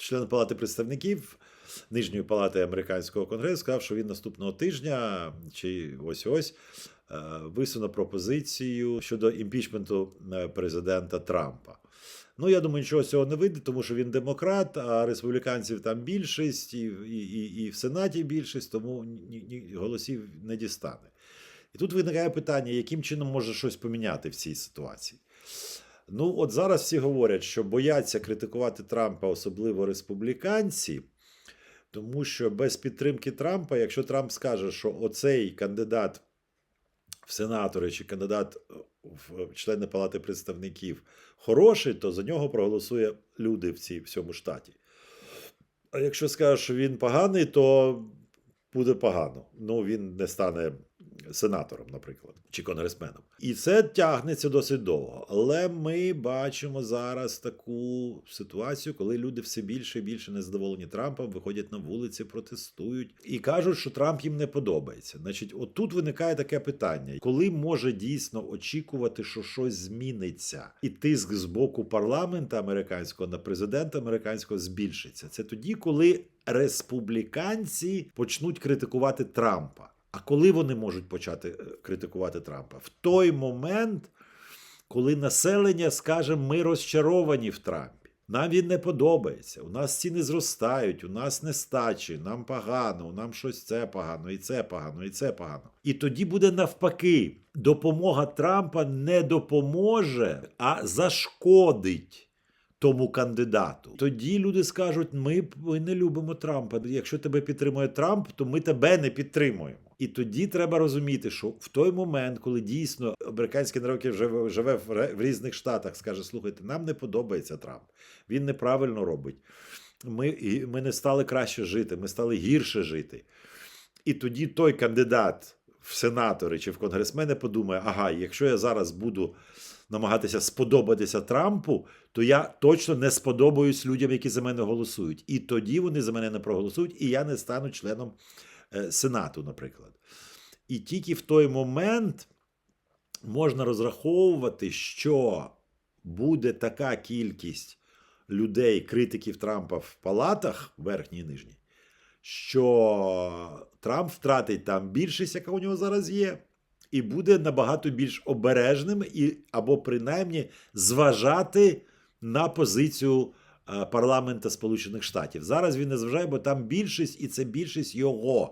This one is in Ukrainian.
член Палати представників Нижньої палати американського конгресу сказав, що він наступного тижня чи ось ось е, висуне пропозицію щодо імпічменту е, президента Трампа. Ну, я думаю, нічого цього не вийде, тому що він демократ, а республіканців там більшість, і, і, і в Сенаті більшість, тому ні, ні, голосів не дістане. І тут виникає питання, яким чином може щось поміняти в цій ситуації. Ну, от зараз всі говорять, що бояться критикувати Трампа, особливо республіканці, тому що без підтримки Трампа, якщо Трамп скаже, що оцей кандидат в сенатори чи кандидат в члени Палати представників хороший, то за нього проголосує люди в цій в цьому штаті. А якщо скаже, що він поганий, то буде погано. Ну, він не стане сенатором, наприклад, чи конгресменом. І це тягнеться досить довго. Але ми бачимо зараз таку ситуацію, коли люди все більше і більше незадоволені Трампом, виходять на вулиці, протестують і кажуть, що Трамп їм не подобається. Значить, отут виникає таке питання: коли може дійсно очікувати, що щось зміниться, і тиск з боку парламенту американського на президента американського збільшиться. Це тоді, коли республіканці почнуть критикувати Трампа. А коли вони можуть почати е, критикувати Трампа? В той момент, коли населення скаже, ми розчаровані в Трампі. Нам він не подобається. У нас ціни зростають, у нас нестачі, нам погано, нам щось це погано, і це погано, і це погано. І тоді буде навпаки, допомога Трампа не допоможе, а зашкодить тому кандидату. Тоді люди скажуть: ми, ми не любимо Трампа. Якщо тебе підтримує Трамп, то ми тебе не підтримуємо. І тоді треба розуміти, що в той момент, коли дійсно американський народ який живе, в, різних штатах, скаже: слухайте, нам не подобається Трамп, він неправильно робить. Ми, ми не стали краще жити, ми стали гірше жити. І тоді той кандидат в сенатори чи в конгресмени подумає: ага, якщо я зараз буду намагатися сподобатися Трампу, то я точно не сподобаюсь людям, які за мене голосують. І тоді вони за мене не проголосують, і я не стану членом Сенату, наприклад. І тільки в той момент можна розраховувати, що буде така кількість людей, критиків Трампа в палатах, верхній і нижній, що Трамп втратить там більшість, яка у нього зараз є, і буде набагато більш обережним, і, або принаймні зважати на позицію е, парламента Сполучених Штатів. Зараз він не зважає, бо там більшість, і це більшість його.